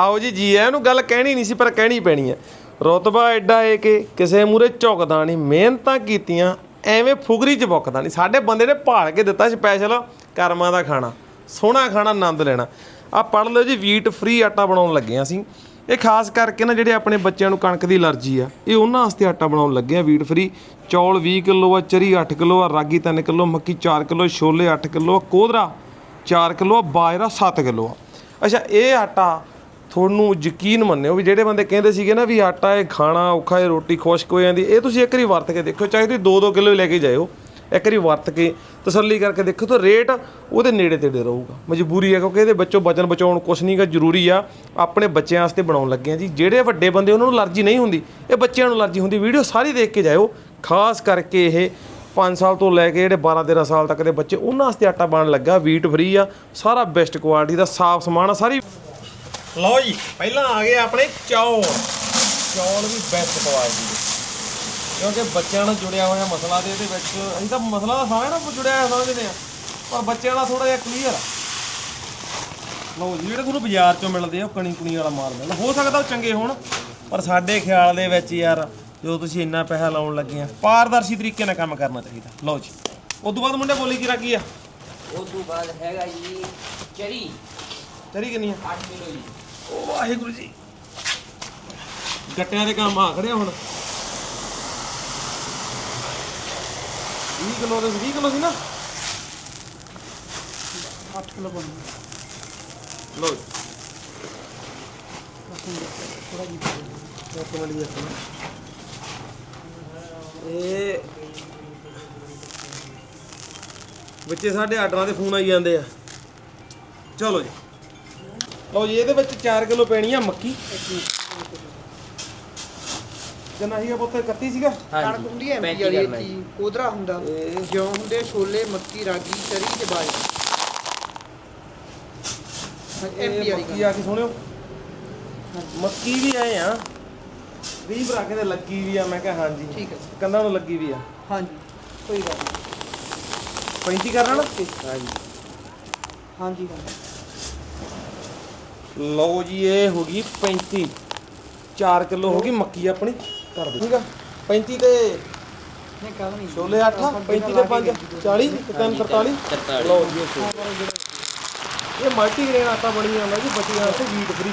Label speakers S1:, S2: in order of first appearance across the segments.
S1: ਆਓ ਜੀ ਜੀ ਐ ਇਹਨੂੰ ਗੱਲ ਕਹਿਣੀ ਨਹੀਂ ਸੀ, ਪਰ ਕਹਿਣੀ ਪੈਣੀ ਹੈ ਰੁਤਬਾ ਐਡਾ ਏ ਕਿ ਕਿਸੇ ਮੂਰੇ ਝੁਕਦਾ ਨਹੀਂ, ਮਿਹਨਤਾਂ ਕੀਤੀਆਂ, ਐਵੇਂ ਫੁਗਰੀ ਚ ਬੁੱਕਦਾ ਨਹੀਂ। ਸਾਡੇ ਬੰਦੇ ਨੇ ਭਾਲ ਕੇ ਦਿੱਤਾ ਸਪੈਸ਼ਲ ਕਰਮਾਂ ਦਾ ਖਾਣਾ, ਸੋਹਣਾ ਖਾਣਾ, ਆਨੰਦ ਲੈਣਾ। ਆ ਪੜ ਲਓ ਜੀ ਵੀਟ ਫ੍ਰੀ ਆਟਾ ਬਣਾਉਣ ਲੱਗੇ ਹਾਂ ਅਸੀਂ। ਇਹ ਖਾਸ ਕਰਕੇ ਨਾ ਜਿਹੜੇ ਆਪਣੇ ਬੱਚਿਆਂ ਨੂੰ ਕਣਕ ਦੀ ਅਲਰਜੀ ਆ, ਇਹ ਉਹਨਾਂ ਵਾਸਤੇ ਆਟਾ ਬਣਾਉਣ ਲੱਗੇ ਆ ਵੀਟ ਫ੍ਰੀ ਚੌਲ 20 ਕਿਲੋ ਆ, ਚਰੀ 8 ਕਿਲੋ ਆ, ਰਾਗੀ 3 ਕਿਲੋ, ਮੱਕੀ 4 ਕਿਲੋ, ਛੋਲੇ 8 ਕਿਲੋ ਕੋਦਰਾ 4 ਕਿਲੋ ਆ, ਬਾਜਰਾ 7 ਕਿਲੋ ਆ। ਅੱਛਾ, ਇਹ ਆਟਾ ਤੁਹਾਨੂੰ ਯਕੀਨ ਮੰਨਿਓ ਵੀ ਜਿਹੜੇ ਬੰਦੇ ਕਹਿੰਦੇ ਸੀਗੇ ਨਾ ਵੀ ਆਟਾ ਇਹ ਖਾਣਾ ਔਖਾ ਹੈ ਰੋਟੀ ਖੁਸ਼ਕ ਹੋ ਜਾਂਦੀ, ਇਹ ਤੁਸੀਂ ਇੱਕ ਵਾਰੀ ਵਰਤ ਕੇ ਦੇਖੋ ਚਾਹੇ ਤੁਸੀਂ 2-2 ਕਿਲੋ ਲੈ ਕੇ ਜਾਇਓ, ਇੱਕ ਵਾਰੀ ਵਰਤ ਕੇ ਤਸੱਲੀ ਕਰਕੇ ਦੇਖੋ ਤਾਂ ਰੇਟ ਉਹਦੇ ਨੇੜੇ ਤੇੜੇ ਰਹੂਗਾ, ਮਜਬੂਰੀ ਹੈ ਕਿਉਂਕਿ ਇਹਦੇ ਬੱਚੋਂ ਬਚਨ ਬਚਾਉਣ ਕੁਛ ਨਹੀਂਗਾ ਜ਼ਰੂਰੀ ਆ, ਆਪਣੇ ਬੱਚਿਆਂ ਵਾਸਤੇ ਬਣਾਉਣ ਲੱਗੇ ਆ ਜੀ। ਜਿਹੜੇ ਵੱਡੇ ਬੰਦੇ ਉਹਨਾਂ ਨੂੰ ਅਲਰਜੀ ਨਹੀਂ ਹੁੰਦੀ, ਇਹ ਬੱਚਿਆਂ ਨੂੰ ਅਲਰਜੀ ਹੁੰਦੀ, ਵੀਡੀਓ ਸਾਰੀ ਦੇਖ ਕੇ ਜਾਇਓ, ਖਾਸ ਕਰਕੇ ਇਹ 5 ਸਾਲ ਤੋਂ ਲੈ ਕੇ ਜਿਹੜੇ 12 13 ਸਾਲ ਤੱਕ ਦੇ ਬੱਚੇ, ਉਹਨਾਂ ਵਾਸਤੇ ਆਟਾ ਬਣਨ ਲੱਗਾ ਵੀਟ ਫਰੀ ਆ, ਸਾਰਾ ਬੈਸਟ ਕੁਆਲਿਟੀ ਦਾ, ਸਾਫ਼ ਸਮਾਨ ਆ, ਸਾਰੀ ਲਓ ਜੀ, ਪਹਿਲਾਂ ਆ ਗਏ ਆਪਣੇ ਚੌਲ। ਚੌਲ ਵੀ ਬੈਸਟ ਕੁਆਲਿਟੀ ਦੇ। ਕਿਉਂਕਿ ਬੱਚਿਆਂ ਨਾਲ ਜੁੜਿਆ ਹੋਇਆ ਮਸਲਾ ਦੇ ਇਹਦੇ ਵਿੱਚ ਅਸੀਂ ਤਾਂ ਮਸਲਾ ਤਾਂ ਸਾਰਿਆਂ ਨਾਲ ਜੁੜਿਆ ਹੋਇਆ ਸਮਝਦੇ ਆ ਪਰ ਬੱਚਿਆਂ ਦਾ ਥੋੜਾ ਜਿਹਾ ਕਲੀਅਰ ਆ। ਲਓ ਜੀ, ਜਿਹੜੇ ਤੁਹਾਨੂੰ ਬਾਜ਼ਾਰ ਚੋਂ ਮਿਲਦੇ ਆ, ਉਹ ਕਣੀ ਕੁਣੀ ਵਾਲਾ ਮਾਲ ਮਿਲਦਾ। ਹੋ ਸਕਦਾ ਉਹ ਚੰਗੇ ਹੋਣ, ਪਰ ਸਾਡੇ ਖਿਆਲ ਦੇ ਵਿੱਚ ਯਾਰ, ਜਦੋਂ ਤੁਸੀਂ ਇੰਨਾ ਪੈਸਾ ਲਾਉਣ ਲੱਗੇ ਆ, ਪਾਰਦਰਸ਼ੀ ਤਰੀਕੇ ਨਾਲ ਕੰਮ ਕਰਨਾ ਚਾਹੀਦਾ। ਲਓ ਜੀ ਉਸ ਤੋਂ ਬਾਅਦ ਮੁੰਡੇ ਬੋਲੀ ਕੀ ਰੱਖੀ ਆ?
S2: ਉਹ ਤੋਂ ਬਾਅਦ ਹੈਗਾ ਜੀ, ਚਰੀ।
S1: ਚਰੀ ਕਿੰਨੀ ਆ?
S2: 8 ਕਿਲੋ ਜੀ।
S1: ਓ ਵਾਹਿਗੁਰੂ ਜੀ। ਗੱਟਿਆਂ ਦੇ ਕੰਮ ਆ ਖੜਿਆ ਹੁਣ। 20 ਕਿਲੋ ਦੇ 20 ਕਿਲੋ ਸੀ ਨਾ? 8 ਕਿਲੋ ਬਣ ਲੋ ਥੋੜਾ ਜਿਹਾ ਇੱਕ ਮਿੰਟ ਜੀ ਇਹ ਬੱਚੇ ਸਾਡੇ ਆਰਡਰਾਂ ਦੇ ਫੋਨ ਆਈ ਜਾਂਦੇ ਆ। ਚਲੋ ਜੀ। ਲਓ ਜੀ ਇਹਦੇ ਵਿੱਚ 4 ਕਿਲੋ ਪੈਣੀ ਆ ਮੱਕੀ। ਕਿੰਨਾ ਸੀਗਾ ਪੁੱਤ 31 ਸੀਗਾ।
S3: ਕਣਕ ਹੁੰਦੀ ਹੈ ਐਮਪੀ
S2: 35
S3: ਵਾਲੀ। ਚੀਜ਼ ਕੋਦਰਾ ਹੁੰਦਾ। ਜਿਉਂ ਹੁੰਦੇ ਛੋਲੇ ਮੱਕੀ ਰਾਗੀ ਚਰੀ ਤੇ ਬਾਜਰਾ। ਐਮਪੀ ਵਾਲੀ
S1: ਮੱਕੀ ਆ ਕੇ ਸੁਣਿਓ। ਮੱਕੀ ਵੀ ਆਏ ਆ। 20 ਭਰਾ ਕੇ ਤੇ ਲੱਗੀ ਵੀ ਆ ਮੈਂ ਕਿਹਾ ਹਾਂਜੀ।
S3: ਠੀਕ ਹੈ
S1: ਕੰਧਾਂ ਨੂੰ ਲੱਗੀ ਵੀ ਆ।
S3: ਹਾਂਜੀ। ਕੋਈ ਗੱਲ ਨਹੀਂ।
S1: 35 ਕਰਨਾ ਨਾ?
S3: ਹਾਂਜੀ। ਹਾਂਜੀ ਹਾਂਜੀ।
S1: ਲਓ ਜੀ ਇਹ ਹੋ ਗਈ 35 4 ਕਿਲੋ ਹੋ ਗਈ ਮੱਕੀ ਆਪਣੀ। ਕਰ ਦੇ ਠੀਕ ਆ। 35 ਤੇ
S3: ਨਹੀਂ ਕੱਲ ਨਹੀਂ।
S1: ਛੋਲੇ 8 35 ਤੇ 5 40 ਤੇ 3 43
S2: 43
S1: ਲਓ ਜੀ ਇਹ ਮਲਟੀ ਗ੍ਰੇਨ ਆਟਾ ਬਣੀ ਜਾਂਦਾ ਜੀ ਬੱਚਿਆਂ ਵਾਸਤੇ ਵੀਟ ਫਰੀ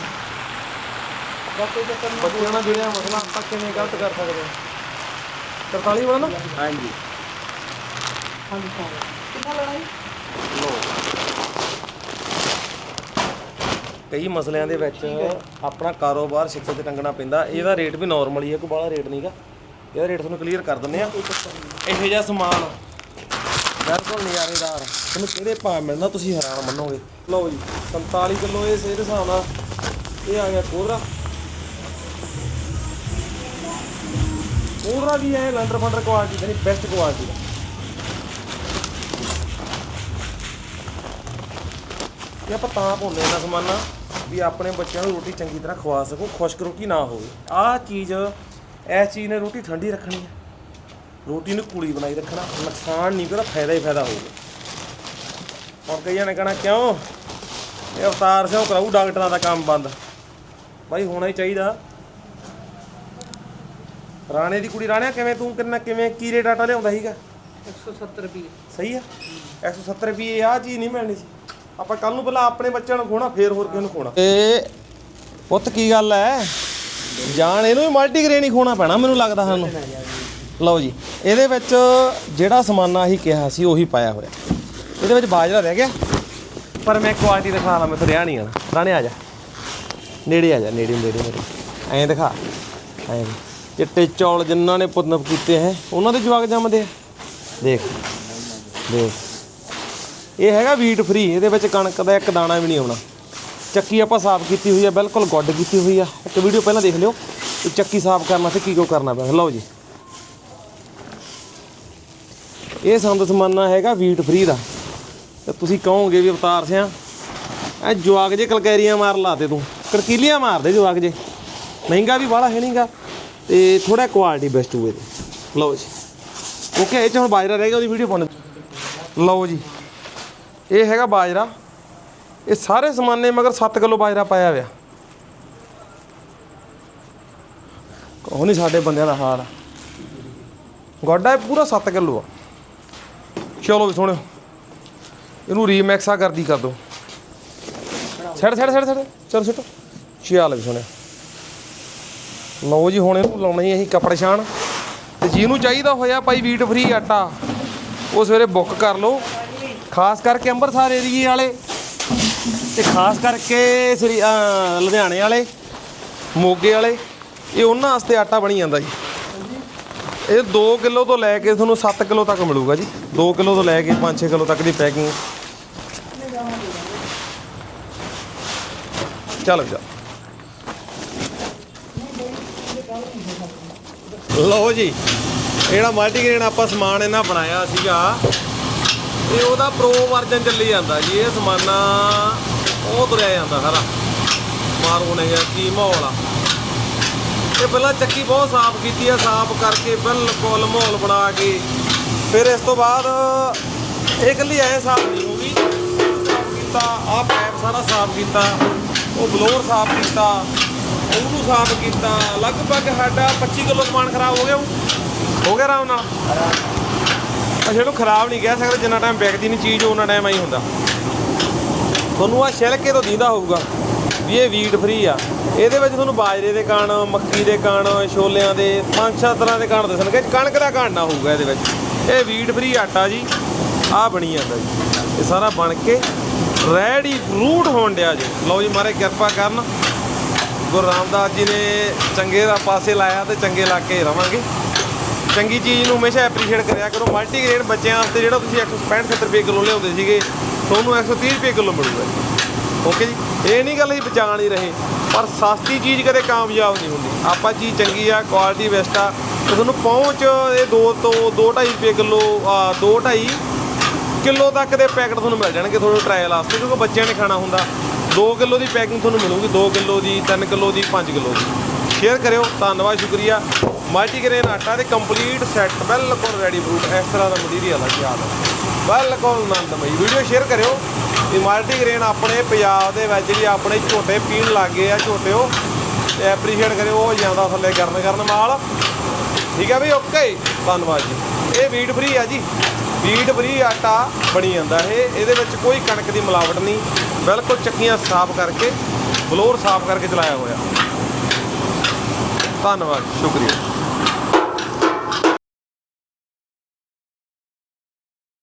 S1: ਬੱਚਿਆਂ ਨਾਲ ਜੁੜਿਆ ਮਸਲਾ ਆਪਾਂ ਕਿਵੇਂ ਗਲਤ ਕਰ ਸਕਦੇ ਹਾਂ 43 ਵਾਲਾ ਨਾ?
S2: ਹਾਂਜੀ।
S3: ਹਾਂਜੀ ਹਾਂ ਕਿੰਨਾ ਲੈਣਾ ਜੀ?
S1: ਕਈ ਮਸਲਿਆਂ ਦੇ ਵਿੱਚ ਆਪਣਾ ਕਾਰੋਬਾਰ ਸਿੱਕੇ ਤੇ ਟੰਗਣਾ ਪੈਂਦਾ। ਇਹਦਾ ਰੇਟ ਵੀ ਨਾਰਮਲ ਹੀ ਹੈ, ਕੋਈ ਬਾਹਲਾ ਰੇਟ ਨਹੀਂਗਾ। ਇਹਦਾ ਰੇਟ ਤੁਹਾਨੂੰ ਕਲੀਅਰ ਕਰ ਦਿੰਦੇ ਆ ਇਹੋ ਜਿਹਾ ਸਮਾਨ ਬਿਲਕੁਲ ਨਜ਼ਾਰੇਦਾਰ। ਤੁਹਾਨੂੰ ਕਿਹੜੇ ਭਾਅ ਮਿਲਣਾ, ਤੁਸੀਂ ਹੈਰਾਨ ਮੰਨੋਗੇ। ਲਓ ਜੀ 47 ਕਿਲੋ ਇਹ ਇਹਦੇ ਹਿਸਾਬ ਨਾਲ ਇਹ ਆ ਗਿਆ ਕੋਦਰਾ ਕੋਦਰਾ ਵੀ ਹੈ ਲੰਡਰ ਫੰਡਰ ਕੁਆਲਿਟੀ ਦਾ ਨਹੀਂ ਬੈਸਟ ਕੁਆਲਿਟੀ ਦਾ। ਇਹ ਆਪਾਂ ਤਾਂ ਪਾਉਂਦੇ ਇਹਨਾਂ ਸਮਾਨਾ। ਵੀ ਆਪਣੇ ਬੱਚਿਆਂ ਨੂੰ ਰੋਟੀ ਚੰਗੀ ਤਰ੍ਹਾਂ ਖਵਾ ਸਕੋ ਖੁਸ਼ਕ ਰੋਟੀ ਨਾ ਹੋਵੇ। ਆਹ ਚੀਜ਼ ਇਸ ਚੀਜ਼ ਨੇ ਰੋਟੀ ਠੰਡੀ ਰੱਖਣੀ ਹੈ। ਰੋਟੀ ਨੂੰ ਕੂਲੀ ਬਣਾਈ ਰੱਖਣਾ ਨੁਕਸਾਨ ਨਹੀਂ ਕਰਦਾ ਫਾਇਦਾ ਹੀ ਫਾਇਦਾ ਹੋਊਗਾ। ਹੁਣ ਕਈਆਂ ਨੇ ਕਹਣਾ ਕਿਉਂ? ਇਹ ਅਵਤਾਰ ਸਿੰਘ ਕਰਾਊ ਡਾਕਟਰਾਂ ਦਾ ਕੰਮ ਬੰਦ। ਬਾਈ ਹੋਣਾ ਹੀ ਚਾਹੀਦਾ। ਰਾਣੇ ਦੀ ਕੁੜੀ ਰਾਣਿਆ ਕਿਵੇਂ ਤੂੰ ਕਿੰਨਾ ਕਿਵੇਂ ਕੀ ਰੇਟ ਆਟਾ ਲਿਆਉਂਦਾ ਸੀਗਾ?
S3: 170 ਰੁਪਏ
S1: ਸਹੀ ਆ? 170 ਰੁਪਏ ਆਹ ਚੀਜ਼ ਨਹੀਂ ਮਿਲਣੀ ਸੀ। ਆਪਾਂ ਕੱਲ ਨੂੰ ਪਹਿਲਾਂ ਆਪਣੇ ਬੱਚਿਆਂ ਨੂੰ ਖੋਣਾ ਫੇਰ ਹੋਰ ਕਿਸ ਨੂੰ ਖੋਣਾ ਇਹ ਪੁੱਤ ਕੀ ਗੱਲ ਐ? ਜਾਣ ਇਹਨੂੰ ਵੀ ਮਲਟੀਗ੍ਰੇਨ ਹੀ ਖੋਣਾ ਪੈਣਾ, ਮੈਨੂੰ ਲੱਗਦਾ ਸਾਨੂੰ। ਲਓ ਜੀ, ਇਹਦੇ ਵਿੱਚ ਜਿਹੜਾ ਸਮਾਨਾ ਅਸੀਂ ਕਿਹਾ ਸੀ, ਉਹੀ ਪਾਇਆ ਹੋਇਆ। ਇਹਦੇ ਵਿੱਚ ਬਾਜਰਾ ਰਹਿ ਗਿਆ। ਪਰ ਮੈਂ ਕੁਆਲਿਟੀ ਦਿਖਾ ਲਾਂ, ਮੈਂ ਤਾਂ ਰਿਹਾ ਨਹੀਂ ਆਣਾ ਰਾਣੇ, ਆ ਜਾ। ਨੇੜੇ ਆ ਜਾ, ਨੇੜੇ ਨੇੜੇ ਨੇੜੇ। ਐਂ ਦਿਖਾ। ਐਂ ਚਿੱਟੇ ਚੌਲ ਜਿਨ੍ਹਾਂ ਨੇ ਪੁੰਨਪ ਕੀਤੇ ਹੈ, ਉਹਨਾਂ ਦੇ ਜਵਾਕ ਜੰਮਦੇ ਆ। ਦੇਖ। ਦੇਖ। ਇਹ ਹੈਗਾ ਵੀਟ ਫਰੀ ਇਹਦੇ ਵਿੱਚ ਕਣਕ ਦਾ ਇੱਕ ਦਾਣਾ ਵੀ ਨਹੀਂ ਆਉਣਾ। ਚੱਕੀ ਆਪਾਂ ਸਾਫ਼ ਕੀਤੀ ਹੋਈ ਆ, ਬਿਲਕੁਲ ਗੁੱਡ ਕੀਤੀ ਹੋਈ ਆ। ਇੱਕ ਵੀਡੀਓ ਪਹਿਲਾਂ ਦੇਖ ਲਿਓ ਕਿ ਚੱਕੀ ਸਾਫ਼ ਕਰਨ ਵਾਸਤੇ ਕੀ ਕੋ ਕਰਨਾ ਪੈਂਦਾ ਲਓ ਜੀ। ਇਹ ਸੰਦ ਸਮਾਨਾ ਹੈਗਾ ਵੀਟ ਫਰੀ ਦਾ। ਤੇ ਤੁਸੀਂ ਕਹੋਗੇ ਵੀ ਅਵਤਾਰ ਸਿਆ, ਐ ਜਵਾਕ ਜੇ ਕਲਕੈਰੀਆਂ ਮਾਰ ਲਾਤੇ ਤੂੰ। ਕੜਕੀਲੀਆਂ ਮਾਰਦੇ ਜਵਾਕ ਜੇ। ਮਹਿੰਗਾ ਵੀ ਬਾਹਲਾ ਹੈ ਨਹੀਂਗਾ। ਤੇ ਥੋੜਾ ਕੁਆਲਿਟੀ ਬੈਸਟ ਹੋਵੇ ਤੇ। ਲਓ ਜੀ। ਓਕੇ ਇਹ ਚ ਹੁਣ ਬਾਜਰਾ ਰਹਿ ਗਿਆ, ਉਹਦੀ ਵੀਡੀਓ ਪਾਉਣ। ਲਓ ਜੀ। ਇਹ ਹੈਗਾ ਬਾਜਰਾ। ਇਹ ਸਾਰੇ ਸਮਾਨੇ ਮਗਰ 7 ਕਿਲੋ ਬਾਜਰਾ ਪਾਇਆ ਹੋਇਆ। ਉਹ ਨਹੀਂ ਸਾਡੇ ਬੰਦਿਆਂ ਦਾ ਹਾਲ ਗੋਡਾ ਇਹ ਪੂਰਾ 7 ਕਿਲੋ ਆ। ਚਲੋ ਵੀ ਸੁਣਿਓ, ਇਹਨੂੰ ਰੀਮੈਕਸਾ ਕਰਦੀ ਕਰ ਦੋ। ਛੱਡ ਛੱਡ ਛੱਡ ਛੱਡ। ਚਲ ਛੱਟ ਚੱਲ ਵੀ ਸੋਹਣਿਆ ਲਓ ਜੀ, ਹੁਣ ਇਹਨੂੰ ਲਾਉਣਾ ਅਸੀਂ ਕੱਪੜੇ ਛਾਣ। ਤੇ ਜਿਹਨੂੰ ਚਾਹੀਦਾ ਹੋਇਆ ਭਾਈ ਵੀਟ ਫਰੀ ਆਟਾ, ਉਹ ਸਵੇਰੇ ਬੁੱਕ ਕਰ ਲਓ। ਖਾਸ ਕਰਕੇ ਅੰਮ੍ਰਿਤਸਰ ਏਰੀਏ ਵਾਲੇ ਤੇ ਖਾਸ ਕਰਕੇ ਸ੍ਰੀ ਲੁਧਿਆਣੇ ਵਾਲੇ, ਮੋਗੇ ਵਾਲੇ, ਇਹ ਉਹਨਾਂ ਵਾਸਤੇ ਆਟਾ ਬਣੀ ਜਾਂਦਾ ਜੀ। ਇਹ 2 ਕਿਲੋ ਤੋਂ ਲੈ ਕੇ ਤੁਹਾਨੂੰ 7 ਕਿਲੋ ਤੱਕ ਮਿਲੂਗਾ ਜੀ। 2 ਕਿਲੋ ਤੋਂ ਲੈ ਕੇ 5-6 ਕਿਲੋ ਤੱਕ ਦੀ ਪੈਕਿੰਗ। ਚੱਲ ਵੀ ਚੱਲ ਲਓ ਜੀ ਇਹ ਜਿਹੜਾ ਮਲਟੀਗ੍ਰੇਨ ਆਪਾਂ ਸਮਾਨ ਇਹਨਾਂ ਬਣਾਇਆ ਸੀਗਾ। ਇਹ ਉਹਦਾ ਪ੍ਰੋ ਵਰਜਨ ਚੱਲੀ ਜਾਂਦਾ ਜੀ, ਇਹ ਸਮਾਨਾ ਉਹ ਤੁਰਿਆ ਜਾਂਦਾ ਸਾਰਾ। ਮਾਰੋ ਨੇ ਗਿਆ ਕੀ ਮਾਹੌਲ ਆ। ਇਹ ਪਹਿਲਾਂ ਚੱਕੀ ਬਹੁਤ ਸਾਫ਼ ਕੀਤੀ ਆ, ਸਾਫ਼ ਕਰਕੇ ਬਿਲਕੁਲ ਮਾਹੌਲ ਬਣਾ ਕੇ। ਫਿਰ ਇਸ ਤੋਂ ਬਾਅਦ ਇਹ ਇਕੱਲੀ ਐ ਸਾਫ਼ ਨਹੀਂ ਹੋਗੀ ਸਾਫ਼ ਕੀਤਾ, ਆਹ ਪੈਪ ਸਾਰਾ ਸਾਫ਼ ਕੀਤਾ, ਉਹ ਬਲੋਰ ਸਾਫ਼ ਕੀਤਾ, ਉਹਨੂੰ ਸਾਫ਼ ਕੀਤਾ। ਲਗਭਗ ਸਾਡਾ 25 ਕਿਲੋ ਸਮਾਨ ਖਰਾਬ ਹੋ ਗਿਆ ਹੋਊ। ਹੋ ਗਿਆ ਆਰਾਮ ਨਾਲ? ਅਸੀਂ ਇਹਨੂੰ ਖਰਾਬ ਨਹੀਂ ਕਹਿ ਸਕਦੇ, ਜਿੰਨਾ ਟਾਈਮ ਵਿਕਦੀ ਨਹੀਂ ਚੀਜ਼ ਉਹਨਾਂ ਟਾਈਮ ਆਈ ਹੁੰਦਾ। ਤੁਹਾਨੂੰ ਆ ਛਿਲਕੇ ਤੋਂ ਦੀਂਦਾ ਹੋਊਗਾ? ਵੀ ਇਹ ਵੀਟ ਫ੍ਰੀ ਆ। ਇਹਦੇ ਵਿੱਚ ਤੁਹਾਨੂੰ ਬਾਜਰੇ ਦੇ ਕਣ, ਮੱਕੀ ਦੇ ਕਣ, ਛੋਲਿਆਂ ਦੇ, ਪੰਜ ਛੇ ਤਰ੍ਹਾਂ ਦੇ ਕਣ ਦੱਸਣਗੇ। ਕਣਕ ਦਾ ਕਣ ਨਾ ਹੋਊਗਾ ਇਹਦੇ ਵਿੱਚ। ਇਹ ਵੀਟ ਫਰੀ ਆਟਾ ਜੀ ਆ ਬਣੀ ਜਾਂਦਾ ਜੀ। ਇਹ ਸਾਰਾ ਬਣ ਕੇ ਰੈਡੀ ਰੂਟ ਹੋਣ ਡਿਆ ਜੀ। ਲਓ ਜੀ, ਮਾਰੇ ਕਿਰਪਾ ਕਰਨ। ਗੁਰੂ ਰਾਮਦਾਸ ਜੀ ਨੇ ਚੰਗੇ ਦਾ ਪਾਸੇ ਲਾਇਆ ਤੇ ਚੰਗੇ ਲਾ ਕੇ ਰਵਾਂਗੇ। ਚੰਗੀ ਚੀਜ਼ ਨੂੰ ਹਮੇਸ਼ਾ ਐਪਰੀਸ਼ੀਏਟ ਕਰਿਆ ਕਰੋ। ਮਲਟੀਗ੍ਰੇਡ ਬੱਚਿਆਂ ਵਾਸਤੇ ਜਿਹੜਾ ਤੁਸੀਂ 165 70 ਰੁਪਏ ਕਿਲੋ ਲਿਆਉਂਦੇ ਸੀਗੇ, ਤੁਹਾਨੂੰ 130 ਰੁਪਏ ਕਿਲੋ ਮਿਲੂਗਾ। ਜੀ ਓਕੇ ਜੀ? ਇਹ ਨਹੀਂ ਗੱਲ ਅਸੀਂ ਬਚਾ ਨਹੀਂ ਰਹੇ। ਪਰ ਸਸਤੀ ਚੀਜ਼ ਕਦੇ ਕਾਮਯਾਬ ਨਹੀਂ ਹੁੰਦੀ। ਆਪਾਂ ਚੀਜ਼ ਚੰਗੀ ਆ ਕੁਆਲਿਟੀ ਬੈਸਟ ਆ। ਤੇ ਤੁਹਾਨੂੰ ਪਹੁੰਚ ਇਹ 2 ਤੋਂ 2.5 ਰੁਪਏ ਕਿਲੋ 2.5 ਕਿਲੋ ਤੱਕ ਦੇ ਪੈਕਟ ਤੁਹਾਨੂੰ ਮਿਲ ਜਾਣਗੇ ਤੁਹਾਡੇ ਟ੍ਰਾਇਲ ਵਾਸਤੇ, ਕਿਉਂਕਿ ਬੱਚਿਆਂ ਨੇ ਖਾਣਾ ਹੁੰਦਾ। 2 ਕਿਲੋ ਦੀ ਪੈਕਿੰਗ ਤੁਹਾਨੂੰ ਮਿਲੂਗੀ। 2 ਕਿਲੋ ਦੀ 3 ਕਿਲੋ ਦੀ 5 ਕਿਲੋ ਦੀ। ਸ਼ੇਅਰ ਕਰਿਓ। ਧੰਨਵਾਦ, ਸ਼ੁਕਰੀਆ। ਮਲਟੀਗ੍ਰੇਨ ਆਟਾ ਦੇ ਕੰਪਲੀਟ ਸੈੱਟ ਬਿਲਕੁਲ ਰੈਡੀ ਫਰੂਟ ਇਸ ਤਰ੍ਹਾਂ ਦਾ ਮਟੀਰੀਅਲ ਆ ਯਾਦ ਬਿਲਕੁਲ ਆਨੰਦਮਈ। ਵੀਡੀਓ ਸ਼ੇਅਰ ਕਰਿਓ ਇਹ ਮਲਟੀਗ੍ਰੇਨ ਆਪਣੇ ਪੰਜਾਬ ਦੇ ਵਿੱਚ ਜਿਹੜੀ ਆਪਣੇ ਝੋਟੇ ਪੀਣ ਲੱਗੇ ਆ ਝੋਟਿਓ। ਤੇ ਐਪਰੀਸ਼ੀਏਟ ਕਰਿਓ ਉਹ ਜਾਂਦਾ ਥੱਲੇ ਕਰਨ ਕਰਨ ਮਾਲ। ਠੀਕ ਹੈ ਵੀ ਓਕੇ ਧੰਨਵਾਦ ਜੀ। ਇਹ ਵੀਟ ਫਰੀ ਆ ਜੀ। ਵੀਟ ਫਰੀ ਆਟਾ ਬਣੀ ਜਾਂਦਾ ਇਹ। ਇਹਦੇ ਵਿੱਚ ਕੋਈ ਕਣਕ ਦੀ ਮਿਲਾਵਟ ਨਹੀਂ। ਬਿਲਕੁਲ ਚੱਕੀਆਂ ਸਾਫ਼ ਕਰਕੇ, ਬਲੋਰ ਸਾਫ਼ ਕਰਕੇ ਚਲਾਇਆ ਹੋਇਆ। ਧੰਨਵਾਦ, ਸ਼ੁਕਰੀਆ।